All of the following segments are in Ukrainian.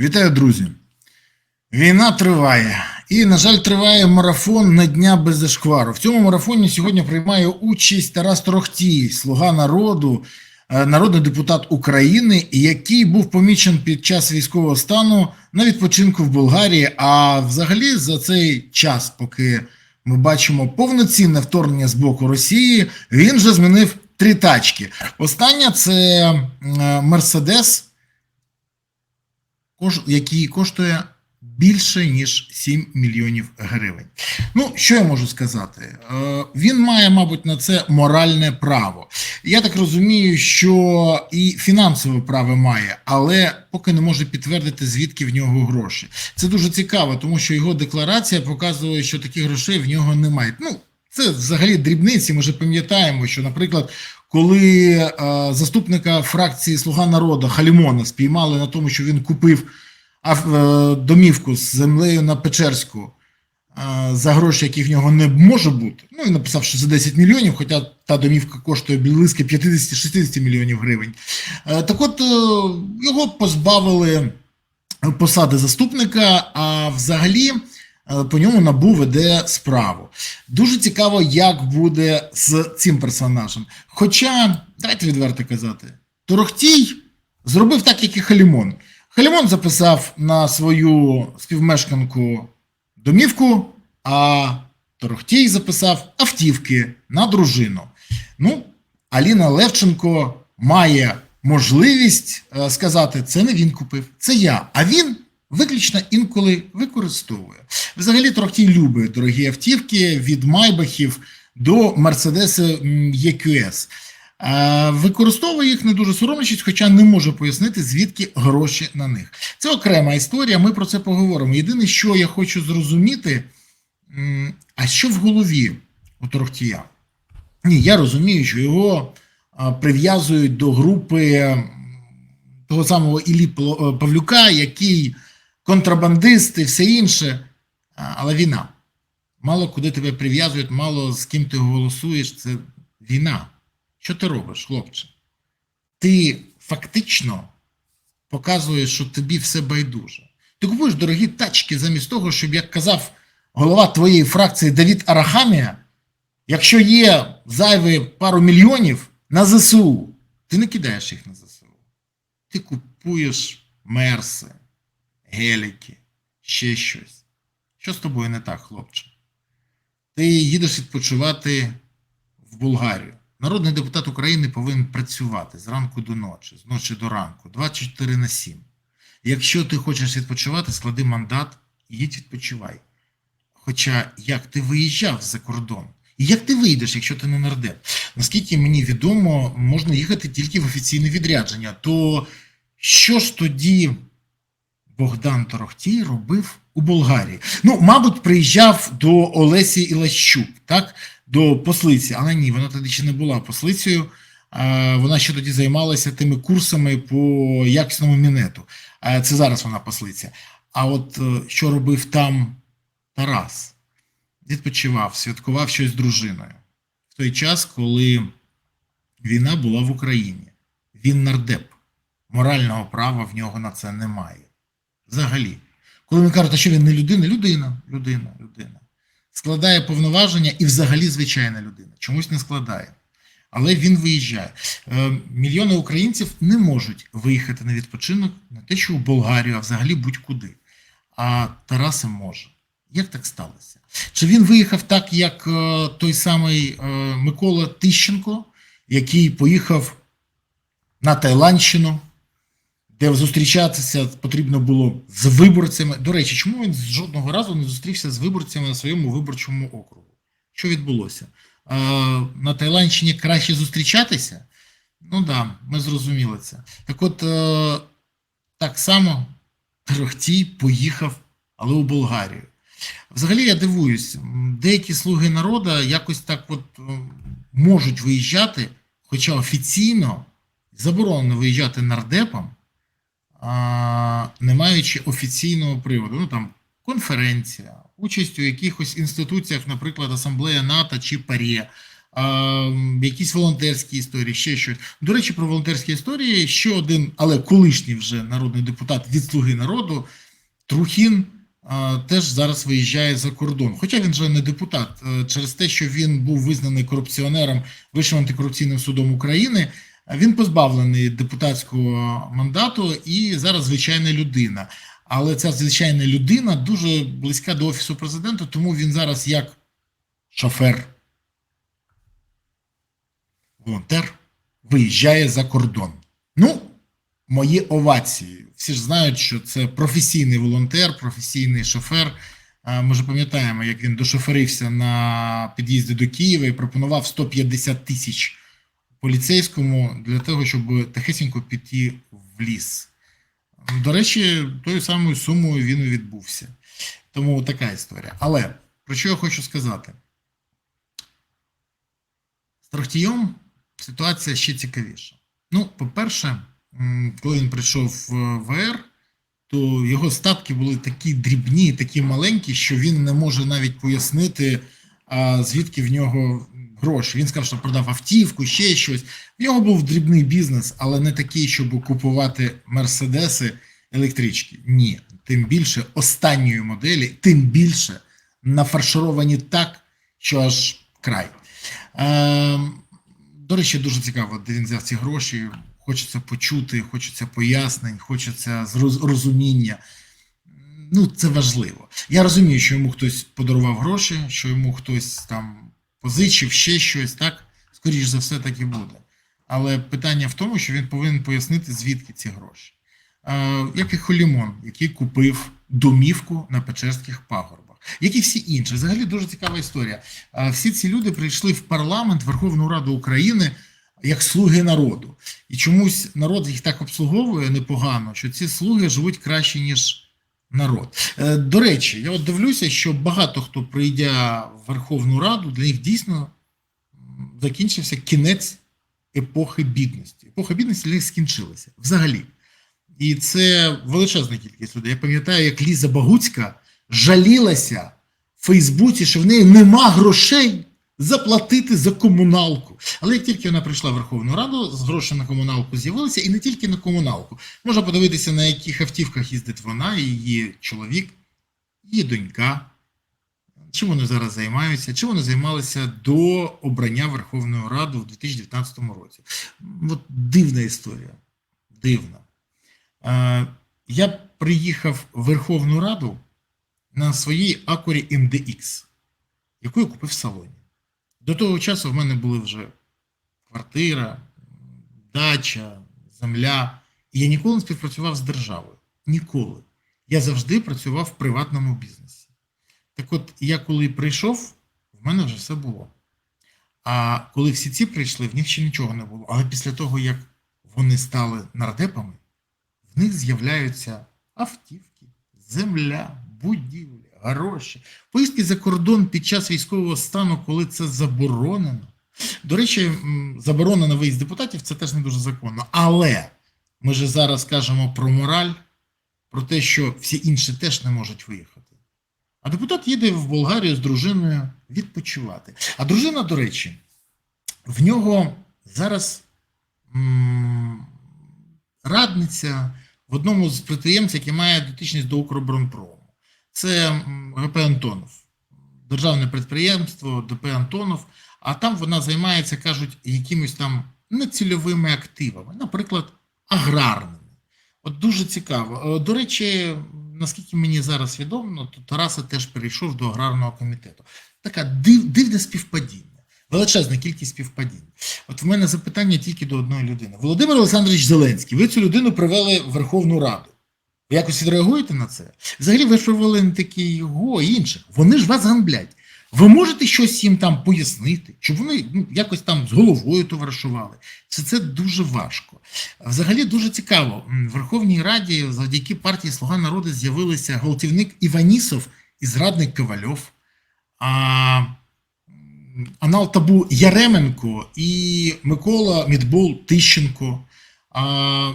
Вітаю, друзі! Війна триває. І, на жаль, триває марафон на дня без зашквару. В цьому марафоні сьогодні приймає участь Тарас Торохтій, слуга народу, е, народний депутат України, який був помічен під час військового стану на відпочинку в Болгарії. А взагалі за цей час, поки ми бачимо повноцінне вторгнення з боку Росії, він вже змінив три тачки. Остання це е, Мерседес який коштує більше ніж 7 мільйонів гривень. Ну, що я можу сказати? Е, Він має, мабуть, на це моральне право. Я так розумію, що і фінансове право має, але поки не може підтвердити, звідки в нього гроші. Це дуже цікаво, тому що його декларація показує, що таких грошей в нього немає. Ну, це взагалі дрібниці. Ми вже пам'ятаємо, що, наприклад, коли е, заступника фракції Слуга народу Халімона спіймали на тому, що він купив е, домівку з землею на Печерську е, за гроші, які в нього не може бути. Ну і написав, що за 10 мільйонів, хоча та домівка коштує близько 50-60 мільйонів гривень. Е, так от е, його позбавили посади заступника, а взагалі по ньому набу веде справу. Дуже цікаво, як буде з цим персонажем. Хоча, давайте відверто казати, Торохтій зробив так, як і Халімон. Халімон записав на свою співмешканку домівку, а Торохтій записав автівки на дружину. Ну, Аліна Левченко має можливість е, сказати: це не він купив, це я. А він виключно інколи використовує. Взагалі, Торохтій любить дорогі автівки від Майбахів до Мерседеса EQS. Використовує їх не дуже соромлячись, хоча не може пояснити, звідки гроші на них. Це окрема історія, ми про це поговоримо. Єдине, що я хочу зрозуміти, а що в голові у Торохтія? Ні, я розумію, що його прив'язують до групи того самого Іллі е, Павлюка, який контрабандист і все інше, але війна. Мало куди тебе прив'язують, мало з ким ти голосуєш. Це війна. Що ти робиш, хлопче? Ти фактично показуєш, що тобі все байдуже. Ти купуєш дорогі тачки замість того, щоб, як казав голова твоєї фракції Давід Арахамія, якщо є зайві пару мільйонів на ЗСУ, ти не кидаєш їх на ЗСУ. Ти купуєш мерси, геліки, ще щось. Що з тобою не так, хлопче? Ти їдеш відпочивати в Болгарію. Народний депутат України повинен працювати з ранку до ночі, з ночі до ранку, 24 на 7. Якщо ти хочеш відпочивати, склади мандат і їдь відпочивай. Хоча як ти виїжджав за кордон? І як ти вийдеш, якщо ти не нардеп? Наскільки мені відомо, можна їхати тільки в офіційне відрядження. То що ж тоді Богдан Торохтій робив у Болгарії? Ну, мабуть, приїжджав до Олесі Ілащук, так? До послиці, але ні, вона тоді ще не була послицею. Вона ще тоді займалася тими курсами по якісному мінету. Це зараз вона послиця. А от е, що робив там Тарас? Відпочивав, святкував щось з дружиною. В той час, коли війна була в Україні, він нардеп. Морального права в нього на це немає. Взагалі. Коли він каже, що він не людина, людина, людина, людина. Складає повноваження і взагалі звичайна людина. Чомусь не складає. Але він виїжджає. Е, мільйони українців не можуть виїхати на відпочинок не те, що в Болгарію, а взагалі будь-куди. А Тараса може. Як так сталося? Чи він виїхав так, як е, той самий е, Микола Тищенко, який поїхав на Таїландщину, де зустрічатися потрібно було з виборцями. До речі, чому він жодного разу не зустрівся з виборцями на своєму виборчому округу? Що відбулося? Е, на Таїландщині краще зустрічатися? Ну да, ми зрозуміли це. Так от, е, так само Торохтій поїхав, але у Болгарію. Взагалі я дивуюсь, деякі слуги народу якось так от е, можуть виїжджати, хоча офіційно заборонено виїжджати нардепам, не маючи офіційного приводу. Ну там конференція, участь у якихось інституціях, наприклад, Асамблея НАТО чи ПАРЄ, а, якісь волонтерські історії, ще щось. До речі, про волонтерські історії ще один, але колишній вже народний депутат від Слуги народу Трухін теж зараз виїжджає за кордон. Хоча він вже не депутат, е, через те, що він був визнаний корупціонером Вищим антикорупційним судом України. Він позбавлений депутатського мандату і зараз звичайна людина. Але ця звичайна людина дуже близька до офісу президента, тому він зараз як шофер, волонтер виїжджає за кордон. Ну, мої овації. Всі ж знають, що це професійний волонтер, професійний шофер. Ми ж пам'ятаємо, як він дошоферився на під'їзді до Києва і пропонував 150 тисяч поліцейському для того, щоб тихесенько піти в ліс. До речі, тою самою сумою він відбувся. Тому така історія. Але про що я хочу сказати? З Трохтієм ситуація ще цікавіша. Ну, по-перше, коли він прийшов в ВР, то його статки були такі дрібні, такі маленькі, що він не може навіть пояснити, звідки в нього гроші. Він сказав, що продав автівку, ще щось. В нього був дрібний бізнес, але не такий, щоб купувати мерседеси, електрички. Ні, тим більше останньої моделі, тим більше нафаршировані так, що аж край. Е, до речі, дуже цікаво, де він взяв ці гроші. Хочеться почути, хочеться пояснень, хочеться зроз- розуміння. Ну, це важливо. Я розумію, що йому хтось подарував гроші, що йому хтось там позичив ще щось, так? Скоріше за все, так і буде. Але питання в тому, що він повинен пояснити, звідки ці гроші. Е, як і Холімон, який купив домівку на Печерських пагорбах, як і всі інші. Взагалі дуже цікава історія. Е, всі ці люди прийшли в парламент, Верховну Раду України як слуги народу. І чомусь народ їх так обслуговує непогано, що ці слуги живуть краще, ніж народ. Е, До речі, я от дивлюся, що багато хто прийде в Верховну Раду, для них дійсно закінчився кінець епохи бідності. Епоха бідності для них скінчилася взагалі. І це величезна кількість людей. Я пам'ятаю, як Ліза Багуцька жалілася в Фейсбуці, що в неї нема грошей заплатити за комуналку. Але як тільки вона прийшла в Верховну Раду, з грошей на комуналку з'явилися, і не тільки на комуналку. Можна подивитися, на яких автівках їздить вона, її чоловік, її донька. Чим вони зараз займаються? Чим вони займалися до обрання Верховної Ради в 2019 році? От дивна історія. Дивна. Е, Я приїхав в Верховну Раду на своїй Акурі MDX, яку я купив в салоні. До того часу в мене були вже квартира, дача, земля. І я ніколи не співпрацював з державою. Ніколи. Я завжди працював в приватному бізнесі. Так от, я коли прийшов, в мене вже все було. А коли всі ці прийшли, в них ще нічого не було. Але після того, як вони стали нардепами, в них з'являються автівки, земля, будівлі, гроші, поїздки за кордон під час військового стану, коли це заборонено. До речі, на виїзд депутатів це теж не дуже законно. Але ми ж зараз кажемо про мораль, про те, що всі інші теж не можуть виїхати. А депутат їде в Болгарію з дружиною відпочивати. А дружина, до речі, в нього зараз радниця в одному з підприємців, який має дотичність до Укроборонпрому. Це ГП Антонов, державне підприємство ДП Антонов. А там вона займається, кажуть, якимось там нецільовими активами, наприклад, аграрними. От дуже цікаво. Е, До речі, наскільки мені зараз відомо, то Тараса теж перейшов до аграрного комітету. Така див, дивне співпадіння, величезна кількість співпадінь. От в мене запитання тільки до одної людини. Володимир Олександрович Зеленський, ви цю людину привели в Верховну Раду. Ви якось відреагуєте на це? Взагалі, ви привели не такі його і інших. Вони ж вас ганблять. Ви можете щось їм там пояснити, щоб вони ну, якось там з головою товаришували. Це, це дуже важко. Взагалі дуже цікаво. В Верховній Раді завдяки партії Слуга народу з'явилися гвалтівник Іванісов і зрадник Ковальов, а, анал табу Яременко і Микола Мідбол Тищенко, а,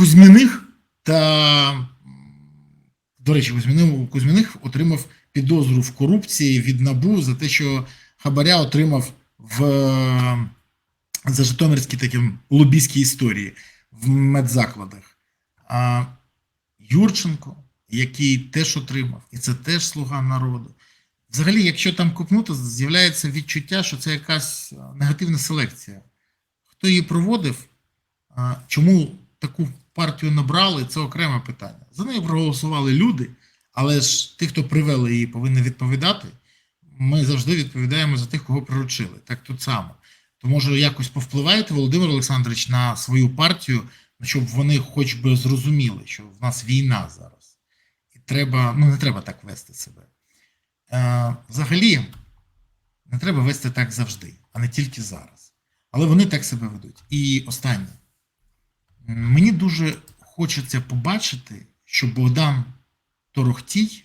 Кузьміних та, до речі, Кузьміних, Кузьміних отримав підозру в корупції від НАБУ за те, що хабаря отримав в за Житомирській такі лобійській історії в медзакладах. А Юрченко, який теж отримав, і це теж слуга народу. Взагалі, якщо там купнути, з'являється відчуття, що це якась негативна селекція. Хто її проводив, чому таку партію набрали, це окреме питання. За нею проголосували люди, але ж ті, хто привели її, повинні відповідати. Ми завжди відповідаємо за тих, кого приручили. Так тут само. То може якось повпливаєте, Володимир Олександрович, на свою партію, ну, щоб вони хоч би зрозуміли, що в нас війна зараз. І треба, ну не треба так вести себе. Е, взагалі, не треба вести так завжди, а не тільки зараз. Але вони так себе ведуть. І останнє. Мені дуже хочеться побачити, що Богдан Торохтій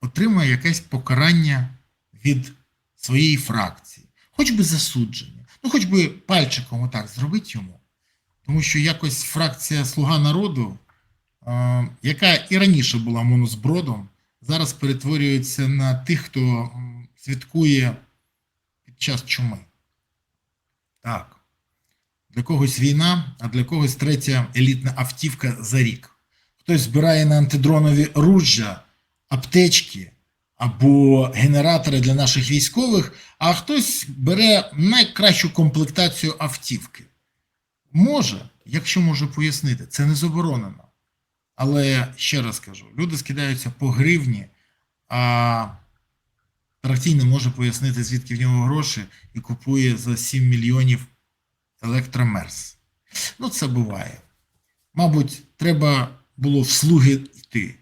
отримує якесь покарання від своєї фракції, хоч би засудження, ну хоч би пальчиком отак зробити йому. Тому що якось фракція Слуга народу, е, яка і раніше була монозбродом, зараз перетворюється на тих, хто святкує під час чуми. Так. Для когось війна, а для когось третя елітна автівка за рік. Хтось збирає на антидронові ружжя, аптечки або генератори для наших військових, а хтось бере найкращу комплектацію автівки. Може, якщо може пояснити, це не заборонено. Але ще раз кажу: люди скидаються по гривні, а Тарахтій не може пояснити, звідки в нього гроші, і купує за 7 мільйонів електромерс. Ну, це буває. Мабуть, треба було в слуги йти,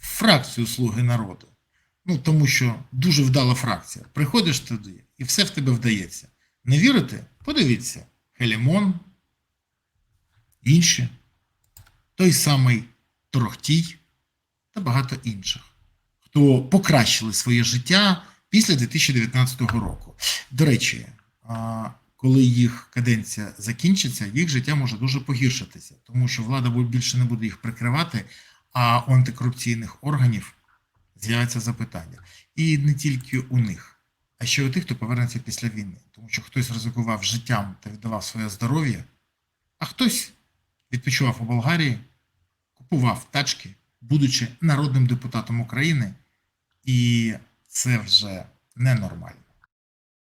в фракцію Слуги народу. Ну, тому що дуже вдала фракція. Приходиш туди, і все в тебе вдається. Не вірите? Подивіться: Хелімон, інші, той самий Торохтій та багато інших, хто покращили своє життя після 2019 року. До речі, коли їх каденція закінчиться, їх життя може дуже погіршитися, тому що влада більше не буде їх прикривати, а у антикорупційних органів з'являться запитання. І не тільки у них, а ще у тих, хто повернеться після війни. Тому що хтось ризикував життям та віддавав своє здоров'я, а хтось відпочивав у Болгарії, купував тачки, будучи народним депутатом України, і це вже ненормально.